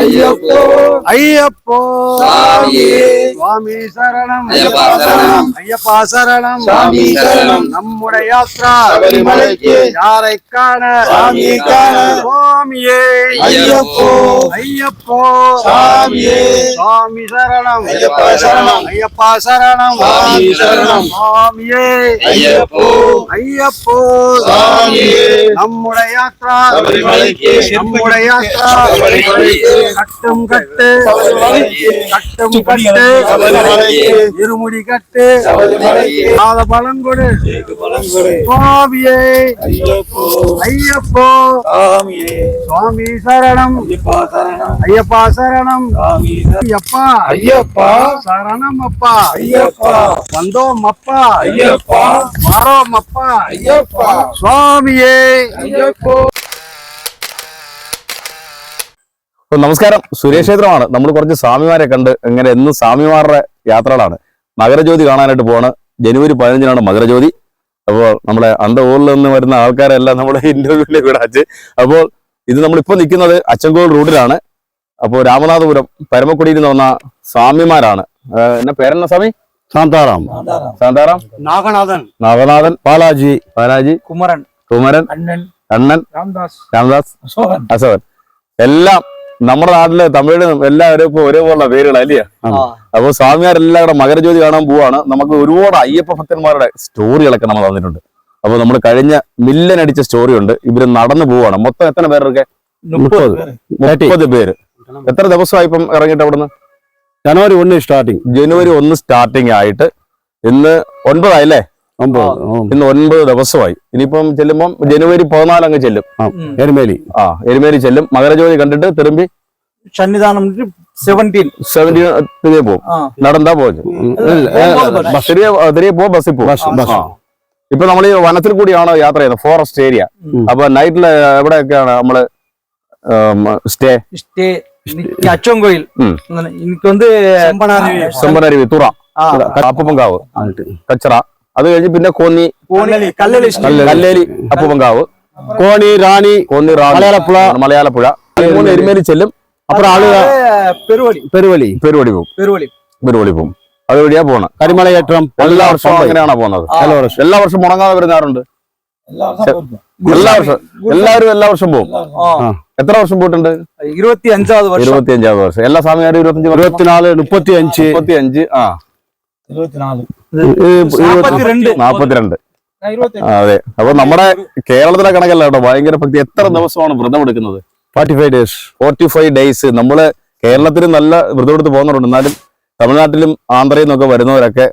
ஐயப்போ. ஐயப்போ. சாமியே. சுவாமி சரணம். ஐயப்பா சரணம். நம்முடைய யாத்ரா. யாரை காண. சுவாமியே ஐயப்போ. ஐயப்போ. சாமியே சுவாமி சரணம். ஐயப்பா சரணம். ஐயப்பா சரணம். சாமி சரணம். சுவாமியே. ஐயப்போ. ஐயப்போ. சாமியே நம்முடைய யாத்ரா. நம்முடைய யாத்ரா. கட்டும் கட்டு. கட்டும் கட்டு. இருமுடி கட்டு. பாத பலன் சுவாமியே. ஐயப்போ. சுவாமி சரணம். ஐயப்பா சரணம். ஐயப்பா ஐயப்பா சரணம். அப்பா ஐயப்பா. வந்தோம் அப்பா ஐயப்பா. வாரோம் அப்பா ஐயப்பா. சுவாமியே. ஐயப்போ. നമസ്കാരം. സുരേഷ് ക്ഷേത്രമാണ് നമ്മൾ കുറച്ച് സ്വാമിമാരെ കണ്ട് ഇങ്ങനെ എന്ന് സ്വാമിമാരുടെ യാത്രകളാണ്. മകരജ്യോതി കാണാനായിട്ട് പോണ് ജനുവരി പതിനഞ്ചിനാണ് മകരജ്യോതി. അപ്പോൾ നമ്മളെ അണ്ട ഊരിൽ നിന്ന് വരുന്ന ആൾക്കാരെല്ലാം നമ്മുടെ ഇന്റർവ്യൂവിലേക്ക് അച്ഛൻ അപ്പോൾ ഇത് നമ്മളിപ്പോൾ നിൽക്കുന്നത് അച്ചൻകോൾ റൂട്ടിലാണ്. അപ്പോൾ രാമനാഥപുരം പരമക്കുടിയിൽ നിന്ന് വന്ന സ്വാമിമാരാണ്. എന്നെ പേരെന്ന സ്വാമി? ശാന്താറാം. ശാന്താറാം. നാഗനാഥൻ. നാഗനാഥൻ. ബാലാജി. ബാലാജി. കുമരൻ. കുമരൻ. അണ്ണൻ. രാംദാസ്. രാംദാസ്. അശോകൻ. എല്ലാം നമ്മുടെ നാട്ടിൽ തമിഴിലും എല്ലാവരും ഇപ്പൊ ഒരേപോലുള്ള പേരുകളാ അല്ലയോ അപ്പൊ സ്വാമിയാർ കൂടെ മകരജ്യോതി കാണാൻ പോവാണ്. നമുക്ക് ഒരുപാട് അയ്യപ്പ ഭക്തന്മാരുടെ സ്റ്റോറികളൊക്കെ നമ്മൾ തന്നിട്ടുണ്ട്. അപ്പൊ നമ്മൾ കഴിഞ്ഞ മില്ലൻ അടിച്ച സ്റ്റോറി ഉണ്ട് ഇവർ നടന്നു പോവാണ്. മൊത്തം എത്ര പേരൊക്കെ? മുപ്പത്. മുപ്പത്. പേര്. എത്ര ദിവസമായി ഇപ്പം ഇറങ്ങിയിട്ട് അവിടുന്ന്? ജനുവരി ഒന്ന് സ്റ്റാർട്ടിങ് ജനുവരി ഒന്ന് സ്റ്റാർട്ടിങ് ആയിട്ട് ഇന്ന് ഒൻപതായില്ലേ ഇന്ന് ഒൻപത് ദിവസമായി. ഇനിയിപ്പം ചെല്ലുമ്പോൾ ജനുവരി പതിനാല് അങ്ങ് ചെല്ലും. എരുമേലി. ആ എരുമേലി ചെല്ലും. മകരജ്യോതി കണ്ടിട്ട് തിരുമ്പി സന്നിധാനം ഇപ്പൊ നമ്മൾ ഈ വനത്തിൽ കൂടിയാണ് യാത്ര ചെയ്യുന്നത് ഫോറസ്റ്റ് ഏരിയ അപ്പൊ നൈറ്റിൽ എവിടെയൊക്കെയാണ് നമ്മൾ സ്റ്റേ സ്റ്റേ അച്ചോങ്കോയിൽ എനിക്ക് വന്ന് ചെമ്പനാരി തുറ. കപ്പപ്പങ്കാവ് കച്ചറ. അത് കഴിഞ്ഞ് പിന്നെ കോന്നി கோனி கல்லளி ஸ்டே. കല്ലേലി അപ്പുപങ്കാവ് കോണി റാണി കോന്നി റാണി മലയാളപ്പുഴ. മലയാളപ്പുഴ ഈ മൂന്ന് എരുമേലി ചെല്ലും അപ്പുറം ആളുക அது பெருவழி പെരുവലി പെരുവടി പോകും பெருவழി പെരുവടി പോകും അത് വഴിയാ പോണ കരിമലയേറ്റം എല്ലാ വർഷവും അങ്ങനെയാണോ പോകുന്നത് എല്ലാ വർഷം എല്ലാ വർഷവും മുടങ്ങാതെ വരുന്നാറുണ്ട് എല്ലാ വർഷവും എല്ലാവരും എല്ലാ വർഷവും പോകും ஆ, എത്ര വർഷം പോയിട്ടുണ്ട് இருபத்தி அஞ்சாவது வருஷம் ഇരുപത്തി അഞ്ചാമത് വർഷം എല്ലാ സ്വാമിമാരും ഇരുപത്തഞ്ച് വർഷം ഇരുപത്തിനാല് മുപ്പത്തി അഞ്ച് മുപ്പത്തി അഞ്ച് ആ ഇരുപത്തി നാല് നാപ്പത്തി രണ്ട് അതെ. അപ്പൊ നമ്മുടെ കേരളത്തിലെ കണക്കല്ല കേട്ടോ. ഭയങ്കര ഭക്തി എത്ര ദിവസമാണ് വ്രതം എടുക്കുന്നത്? Forty five days forty five days നമ്മൾ കേരളത്തിൽ നല്ല വ്രതം എടുത്ത് പോകുന്നവരുണ്ട്. എന്നാലും തമിഴ്നാട്ടിലും ആന്ധ്രയിൽ നിന്നൊക്കെ വരുന്നവരൊക്കെ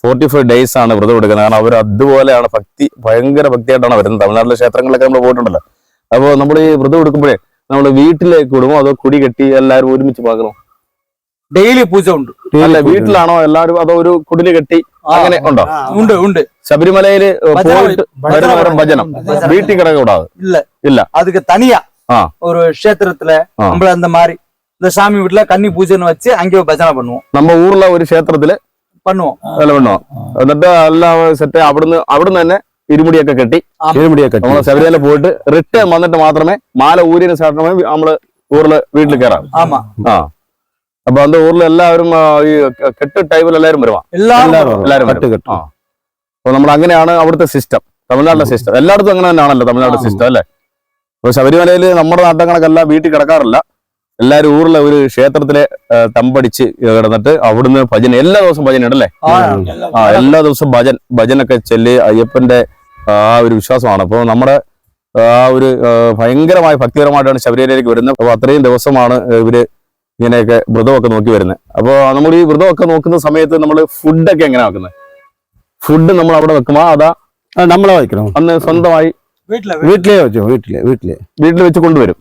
ഫോർട്ടി ഫൈവ് ഡേയ്സ് ആണ് വ്രതം എടുക്കുന്നത്. കാരണം അവർ അതുപോലെയാണ് ഭക്തി ഭയങ്കര ഭക്തിയായിട്ടാണ് വരുന്നത്. തമിഴ്നാട്ടിലെ ക്ഷേത്രങ്ങളിലൊക്കെ നമ്മൾ പോയിട്ടുണ്ടല്ലോ. അപ്പോൾ നമ്മൾ ഈ വ്രതം എടുക്കുമ്പോഴേ നമ്മൾ വീട്ടിലേക്ക് വിടുമോ? അതോ കുടി കെട്ടി എല്ലാവരും ഒരുമിച്ച് പാകണോ? டெய்லி பூஜை உண்டு അല്ല വീട്ടിലാണോ എല്ലാവരും അതോ ഒരു കുടില് കെട്ടി അങ്ങനെ ഉണ്ടോ உண்டு உண்டு ശബരിമലയില് ഭജന പോയിട്ട് ഭജന വരുന്നവരും ഭജനം ഭജന. വീട്ടിൽ കിടക്ക കൂടാതെ இல்ல இல்ல. அதுக்கு தனியா ஆ. ஒரு க்ஷேத்திரத்துல ஆ. நம்மள அந்த மாதிரி இந்த சாமி வீட்டுல கன்னி பூஜைன்னு வச்சு அங்கே பஜனை பண்ணுவோம் നമ്മ ഊരിലെ ഒരു ക്ഷേത്രത്തില് பண்ணுவோம் വില വേണോ എന്നിട്ട് എല്ലാം സെറ്റ് അവിടുന്ന് അവിടുന്ന് തന്നെ ഇരുമുടിയൊക്കെ കെട്ടി ഇരുമുടിയൊക്കെ നമ്മള് ശബരിമല പോയിട്ട് റിട്ടേൺ വന്നിട്ട് മാത്രമേ മാല ഊരിന് ശേഷമേ നമ്മള് ഊരില് വീട്ടിൽ കയറാം ஆமா ആ അപ്പൊ അന്ത ഊരിൽ എല്ലാവരും ഈ കെട്ട് ടൈമിൽ എല്ലാവരും വരുവാ. എല്ലാവരും അപ്പൊ നമ്മൾ അങ്ങനെയാണ് അവിടുത്തെ സിസ്റ്റം തമിഴ്നാട്ടിലെ സിസ്റ്റം എല്ലായിടത്തും അങ്ങനെ തന്നെയാണല്ലോ തമിഴ്നാട് സിസ്റ്റം അല്ലേ? അപ്പൊ ശബരിമലയിൽ നമ്മുടെ നാട്ടിലെ എല്ലാം വീട്ടിൽ കിടക്കാറില്ല. എല്ലാരും ഊരിലെ ഒരു ക്ഷേത്രത്തിലെ തമ്പടിച്ച് കിടന്നിട്ട് അവിടുന്ന് ഭജന എല്ലാ ദിവസവും ഭജന ഇടല്ലേ ആ എല്ലാ ദിവസവും ഭജൻ ഭജനൊക്കെ ചെല്ലി അയ്യപ്പന്റെ ആ ഒരു വിശ്വാസമാണ്. അപ്പോൾ നമ്മുടെ ആ ഒരു ഭയങ്കരമായ ഭക്തിപരമായിട്ടാണ് ശബരിമലയിലേക്ക് വരുന്നത്. അപ്പോൾ അത്രയും ദിവസമാണ് ഇവർ ഇങ്ങനെയൊക്കെ വ്രതമൊക്കെ നോക്കി വരുന്നത് അപ്പോൾ നമ്മൾ ഈ വ്രതമൊക്കെ നോക്കുന്ന സമയത്ത് നമ്മൾ ഫുഡൊക്കെ എങ്ങനെ വെക്കുന്നത് ഫുഡ് നമ്മൾ അവിടെ വെക്കുമോ അതാ ആ, നമ്മളെ വയ്ക്കണം അന്ന് സ്വന്തമായി வீட்டுல വീട്ടിലേ വെച്ചോ വീട്ടിലെ വീട്ടിലെ വീട്ടിൽ വെച്ച് കൊണ്ടുവരും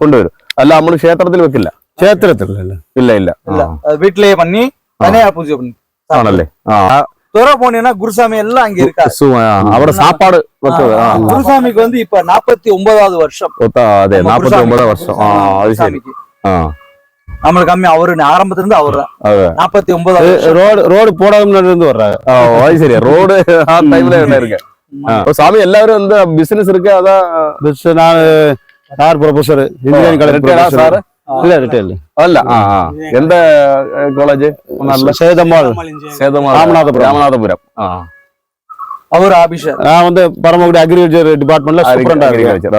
കൊണ്ടുവരും അല്ല നമ്മൾ ക്ഷേത്രത്തിൽ വെക്കില്ല ക്ഷേത്രത്തിലല്ലേ ഇല്ല ഇല്ല இல்ல ആ, அது வீட்லயே பண்ணி தனியா பூஜை பண்ணி ആണല്ലേ ആ துறை போனீங்கன்னா குருசாமி எல்லாம் அங்க இருக்கா സു- ആ, അവിടെ സാപ്പാട് വെക്കുക ആ குருசாமிக்கு வந்து இப்ப நாற்பத்தி ஒன்பதாவது வருஷம் ഒത്ത- അതെ நம்ம നാപ്പത്തി நம்மளுக்கு கம்மி அவரு ஆரம்பத்துல இருந்து அவரு தான். நாற்பத்தி ஒன்பது ரோடு ரோடு போடாமல இருந்து வர்றாங்க சரி. ரோடு டைம்ல இருக்கு? சாமி எல்லாரும் வந்து பிசினஸ் இருக்கு? அதான் நான் sir professor engineering college sir? இல்ல ரிட்டைல் அல்ல எந்த காலேஜ் சேதமால் சேதமால் ராமநாதபுரம். ராமநாதபுரம். அவர் ஆபீஷர் நான் வந்து பரமக்குடி அக்ரிகல்ச்சர் டிபார்ட்மெண்ட்ல சூப்பரண்டா அக்ரிகல்ச்சர்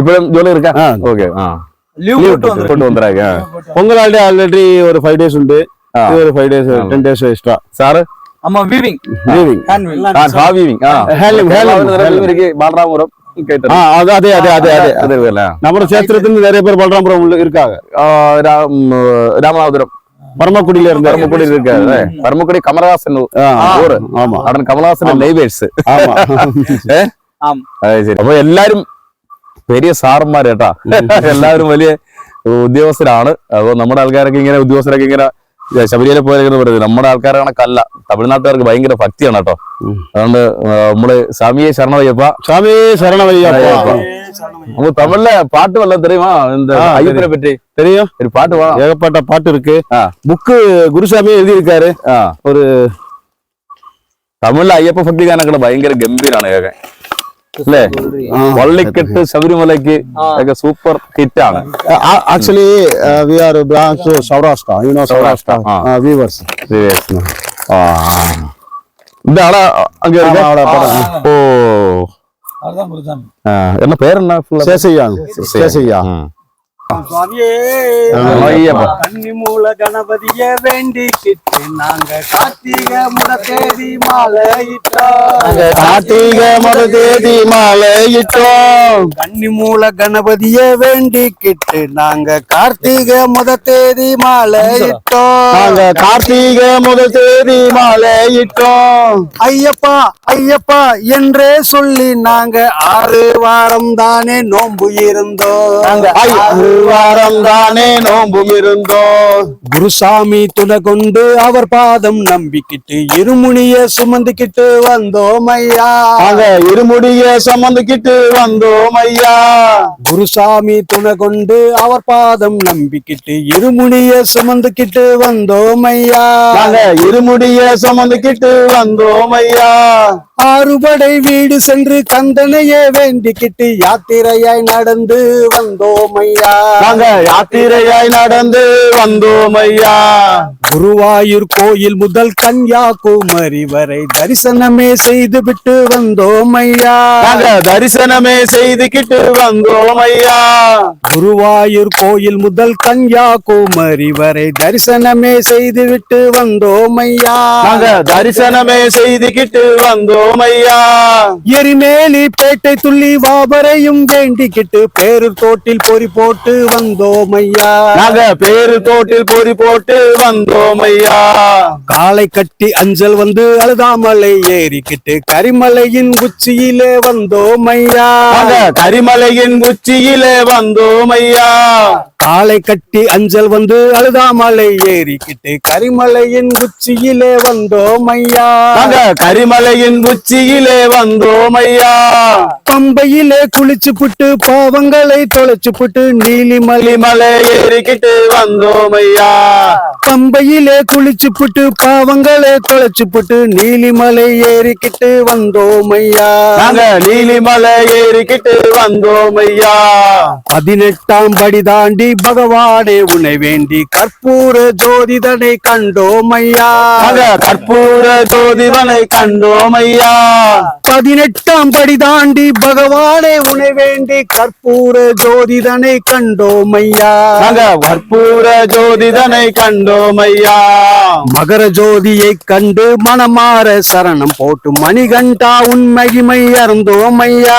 இப்போ ஜோலி இருக்கா? ஓகே ஆ. லீவ் போட்டு வந்துறாங்க பொங்கல் ஹாலிடே ஆல்ரெடி ஒரு ஃபைவ் டேஸ் உண்டு. ஒரு five days ten days extra sir ஆமா வீவிங் வீவிங் ஹா வீவிங் ஹேலிங் ஹேலிங் இருக்கு பாலராமபுரம் அதே அதே அதே நம்ம சேத்திரத்துல நிறைய பேர் பலராமபுரம் உள்ள இருக்காங்க. ராமநாதபுரம். பரமக்குடியில இருந்து. பரமக்குடியில இருக்காரு பரமக்குடி கமலஹாசன் ஆமா. அவன் கமலஹாசன் லைவேர்ஸ் அப்ப எல்லாரும் വലിയ സാറന്മാര് കേട്ടാ എല്ലാവരും വലിയ ഉദ്യോഗസ്ഥരാണ് അപ്പൊ നമ്മുടെ ആൾക്കാരൊക്കെ ഇങ്ങനെ ഉദ്യോഗസ്ഥരൊക്കെ ഇങ്ങനെ ശബരിമല പോലെ ഇങ്ങനെ പറയുന്നത് നമ്മുടെ ആൾക്കാരെ കണക്കല്ല തമിഴ്നാട്ടുകാർക്ക് ഭയങ്കര ഭക്തിയാണ് കേട്ടോ ഉം. അതുകൊണ്ട് ആ, നമ്മള് സ്വാമിയെ ശരണമയ്യപ്പ சாமி சரணமையா നമുക്ക് തമിഴിലെ പാട്ട് വല്ലതും தெரியுமா இந்த ஆ, ஐயப்பனை பற்றி தெரியும் ഒരു പാട്ട് വേണം ஏகப்பட்ட பாட்டு இருக்கு ஆ. புக்கு குருசாமி எழுதி இருக்காரு ആ ஒரு തമിഴിലെ അയ്യപ്പ ഭക്തി ഗാനങ്ങൾ ഭയങ്കര ഗംഭീരാണ് കേൾക്കാൻ അല്ലേ? വള്ളിക്കെട്ട് ശബരിമലയ്ക്ക് ഒക്കെ സൂപ്പർ ഹിറ്റ് ആണ് actually we are branch Saurashtra you know Saurashtra viewers viewers ആ. ഇതാളാ ഓ. എന്നാ പേരെന്നാ ശേഷയ്യാണ് ശേഷയ്യ கன்னிமூல கணபதிய வேண்டிக்கிட்டு நாங்க கார்த்திக மத தேதி மாலையிட்டோம். கார்த்திக முத தேதி மாலையிட்டோம். கன்னிமூல கணபதிய வேண்டிக்கிட்டு நாங்க கார்த்திக முத தேதி மாலையிட்டோம். நாங்க கார்த்திக முத தேதி மாலையிட்டோம். ஐயப்பா ஐயப்பா என்றே சொல்லி நாங்க ஆறு வாரம் தானே நோன்பு இருந்தோம். வாரம் தானே நோம்பும் இருந்தோம் குருசாமி துணை கொண்டு அவர் பாதம் நம்பிக்கிட்டு இருமுனிய சுமந்துக்கிட்டு வந்தோம் ஐயா நாங்க இருமுடிய சம்மந்துக்கிட்டு வந்தோம் ஐயா குருசாமி துணை கொண்டு அவர் பாதம் நம்பிக்கிட்டு இருமுனிய சுமந்துக்கிட்டு வந்தோம் ஐயா நாங்க இருமுடிய சம்மந்துக்கிட்டு வந்தோம் ஐயா ஆறுபடை வீடு சென்று கந்தனையே வேண்டிக்கிட்டு யாத்திரையாய் நடந்து வந்தோம் ஐயா நாங்க யாத்திரையாய் நடந்து வந்தோம் ஐயா குருவாயூர் கோயில் முதல் கன்யாகுமரி வரை தரிசனமே செய்து விட்டு வந்தோம் ஐயா நாங்க தரிசனமே செய்துக்கிட்டு வந்தோம் ஐயா குருவாயூர் கோயில் முதல் கன்யாகுமரி வரை தரிசனமே செய்து விட்டு வந்தோம் ஐயா நாங்க தரிசனமே செய்துக்கிட்டு வந்தோம் ஐயா எரிமேலி பேட்டை துள்ளி வாபரையும் வேண்டிக்கிட்டு பேரூர் தோட்டில் பொறி போட்டு வந்தோம் ஐயா நாங்க பேரு தோட்டில் பொறி போட்டு வந்தோம் ஐயா காலை கட்டி அஞ்சல் வந்து அழுதாமலை ஏறிக்கிட்டு கரிமலையின் உச்சியிலே வந்தோம் ஐயா நாங்க கரிமலையின் உச்சியிலே வந்தோம் ஐயா காலை கட்டி அஞ்சல் வந்து அழுதாமலை ஏறிக்கிட்டு கரிமலையின் உச்சியிலே வந்தோம் ஐயா. கரிமலையின் உச்சியிலே வந்தோம் ஐயா. பம்பையிலே குளிச்சு புட்டு பாவங்களை தொலைச்சு புட்டு நீலிமலை மலை ஏறிக்கிட்டு வந்தோம் ஐயா. பம்பையிலே குளிச்சு புட்டு பாவங்களை தொலைச்சு புட்டு நீலிமலை ஏறிக்கிட்டு வந்தோம் ஐயா. நாங்க நீலிமலை ஏறிக்கிட்டு வந்தோம் ஐயா. பதினெட்டாம் படி தாண்டி பகவானே உன்னை வேண்டி கற்பூர ஜோதிதனை கண்டோம் ஐயா. கற்பூர ஜோதிவனை கண்டோம் ஐயா. பதினெட்டாம் படி தாண்டி பகவானே உன்னை வேண்டி கற்பூர ஜோதிதனை கண்டோம் ஐயா நாங்க கற்பூர ஜோதிதனை கண்டோம் ஐயா மகர ஜோதியை கண்டு மனமாற சரணம் போட்டு மணிகண்டா உன் மகிமை அறந்தோம் ஐயா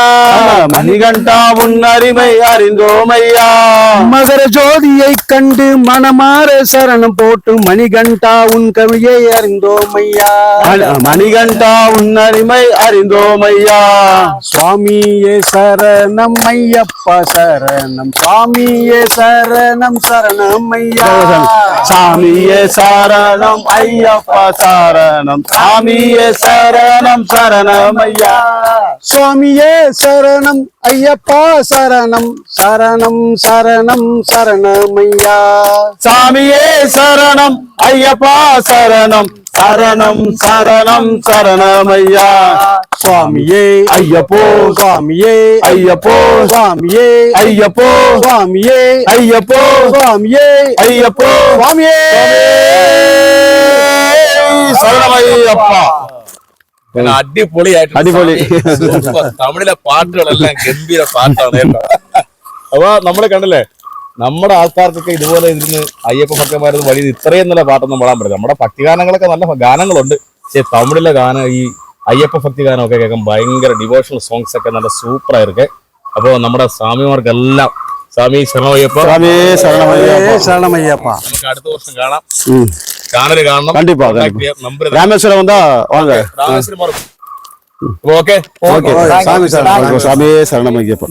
மணிகண்டா உன் அருமை அறிந்தோம் ஐயா மகர ஜோதியை கண்டு மனமாற சரணம் போட்டு மணிகண்டா உன் கவியை அறிந்தோம் ஐயா மணி- மணிகண்டா உன் அருமை அறிந்தோம் ஐயா சாமியே சரணம் ஐயப்பா சரணம். சாமியே சரணம் சரணம் ஐயா. சாமியே சரணம் ஐயப்பா சரணம். சாமியே சரணம் சரணம் ஐயா. சுவாமியே சரணம் ஐயப்பா சரணம். சரணம் சரணம் சரணம் ஐயா. சாமியே சரணம் ஐயப்பா சரணம். சரணம் சரணம் சரணமையா சுவாமியே ஐயப்போ சுவாமியே ஐயப்போ சுவாமியே ஐயப்போ சுவாமியே ஐயப்போ சுவாமியே ஐயப்போ சுவாமியே சரணமையப்பா അടിപൊളിയായിട്ട് അടിപൊളി. തമിഴിലെ പാട്ടുകളെല്ലാം ഗംഭീര പാട്ടാണ് കേട്ടോ അപ്പൊ നമ്മളെ കണ്ടല്ലേ നമ്മുടെ ആൾക്കാർക്കൊക്കെ ഇതുപോലെ ഇരുന്ന് അയ്യപ്പ ഭക്തന്മാരുന്ന് വഴി ഇത്രയും നല്ല പാട്ടൊന്നും പാടാൻ പറ്റില്ല നമ്മുടെ ഭക്തിഗാനങ്ങളൊക്കെ നല്ല ഗാനങ്ങളുണ്ട് പക്ഷേ തമിഴിലെ ഗാനം ഈ അയ്യപ്പ ഭക്തി ഗാനമൊക്കെ കേൾക്കാൻ ഭയങ്കര ഡിവോഷണൽ സോങ്സ് ഒക്കെ നല്ല സൂപ്പർ ആയിരിക്കെ അപ്പൊ നമ്മുടെ സ്വാമിമാർക്കെല്ലാം സ്വാമി ശരണയ്യപ്പ சுவாமி சரணமையா சரணமையாப்பா നമുക്ക് അടുത്ത വർഷം കാണാം ம். ചാനൽ കാണണം കണ്ടിപ്പാ, Contact ചെയ്യാം. നമ്പർ ராமேஸ்வரம் வந்தா வாங்க രാമേശ്വരം ഓക്കെ ஓகே சாமி சரணம் சாமி சரணமையப்பா